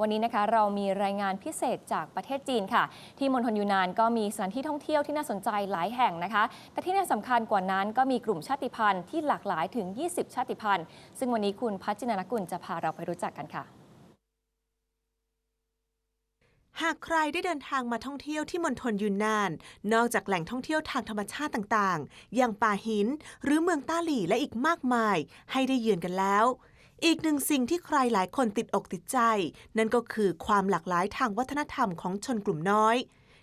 วันนี้นะคะเรามีรายงานพิเศษจากประเทศจีนค่ะ ที่มณฑลยูนานก็มีสถานที่ท่องเที่ยวที่น่าสนใจหลายแห่งนะคะ แต่ที่น่าสำคัญกว่านั้นก็มีกลุ่มชาติพันธุ์ที่หลากหลายถึง 20 ชาติพันธุ์ ซึ่งวันนี้คุณพัชจินานกุลจะพาเราไปรู้จักกันค่ะหากใครได้เดินทางมาท่องเที่ยวที่มณฑลยูนนาน นอกจากแหล่งท่องเที่ยวทางธรรมชาติต่างๆ อย่างป่าหิน หรือเมืองต้าหลี่และอีกมากมาย ให้ได้เยือนกันแล้ว อีกหนึ่งสิ่งที่ใครหลายคนติดอกติดใจ นั่นก็คือความหลากหลายทางวัฒนธรรมของชนกลุ่มน้อย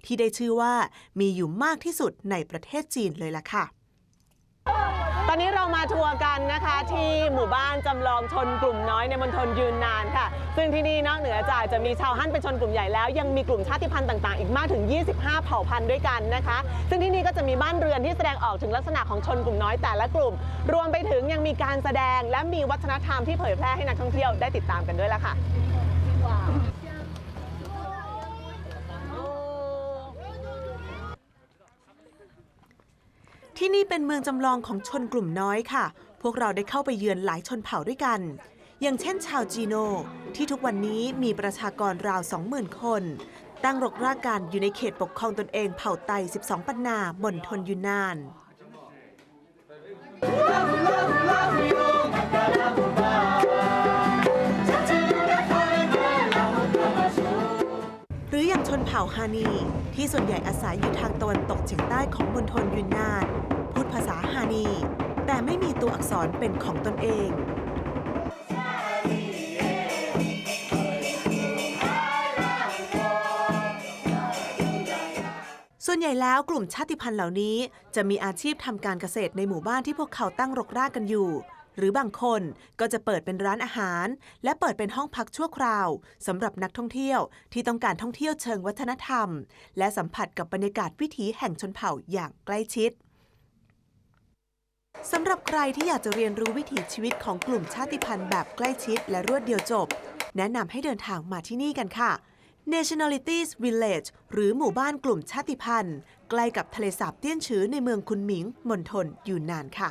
ที่ได้ชื่อว่ามีอยู่มากที่สุดในประเทศจีนเลยล่ะค่ะ ตอนนี้เรามาทัวร์กันนะคะที่หมู่บ้านจำลองชนกลุ่มน้อยในมณฑลยูนนานค่ะ ซึ่งที่นี่นอกเหนือจากจะมีชาวฮั่นเป็นชนกลุ่มใหญ่แล้ว ยังมีกลุ่มชาติพันธุ์ต่างๆ อีกมากถึง 25 เผ่าพันธุ์ด้วยกันนะคะ ซึ่งที่นี่ก็จะมีบ้านเรือนที่แสดงออกถึงลักษณะของชนกลุ่มน้อยแต่ละกลุ่ม รวมไปถึงยังมีการแสดงและมีวัฒนธรรมที่เผยแพร่ให้นักท่องเที่ยวได้ติดตามกันด้วยละค่ะ ที่นี่เป็นเมืองจำลองของชนกลุ่มน้อยค่ะ พวกเราได้เข้าไปเยือนหลายชนเผ่าด้วยกัน อย่างเช่นชาวจีโน ที่ทุกวันนี้มีประชากรราว 20,000 คน ตั้งรกรากกันอยู่ในเขตปกครองตนเองเผ่าไต 12 ปันนาบนทนยูนนาน นเผ่าฮานี ที่ส่วนใหญ่อาศัยอยู่ทางตะวันตกเฉียงใต้ของมณฑลยูนนาน พูดภาษาฮานี แต่ไม่มีตัวอักษรเป็นของตนเองส่วนใหญ่แล้วกลุ่มชาติพันธุ์เหล่านี้จะมีอาชีพทำการเกษตรในหมู่บ้านที่พวกเขาตั้งรกรากกันอยู่ หรือบางคนก็จะเปิดเป็นร้านอาหาร และเปิดเป็นห้องพักชั่วคราวสำหรับนักท่องเที่ยวที่ต้องการท่องเที่ยวเชิงวัฒนธรรม และสัมผัสกับบรรยากาศวิถีแห่งชนเผ่าอย่างใกล้ชิดสำหรับใครที่อยากจะเรียนรู้วิถีชีวิตของกลุ่มชาติพันธุ์แบบใกล้ชิดและรวดเดียวจบ แนะนำให้เดินทางมาที่นี่กันค่ะ Nationalities Village หรือหมู่บ้านกลุ่มชาติพันธุ์ ใกล้กับทะเลสาบเตี้ยนชื้อในเมืองคุนหมิงมณฑลยูนนานค่ะ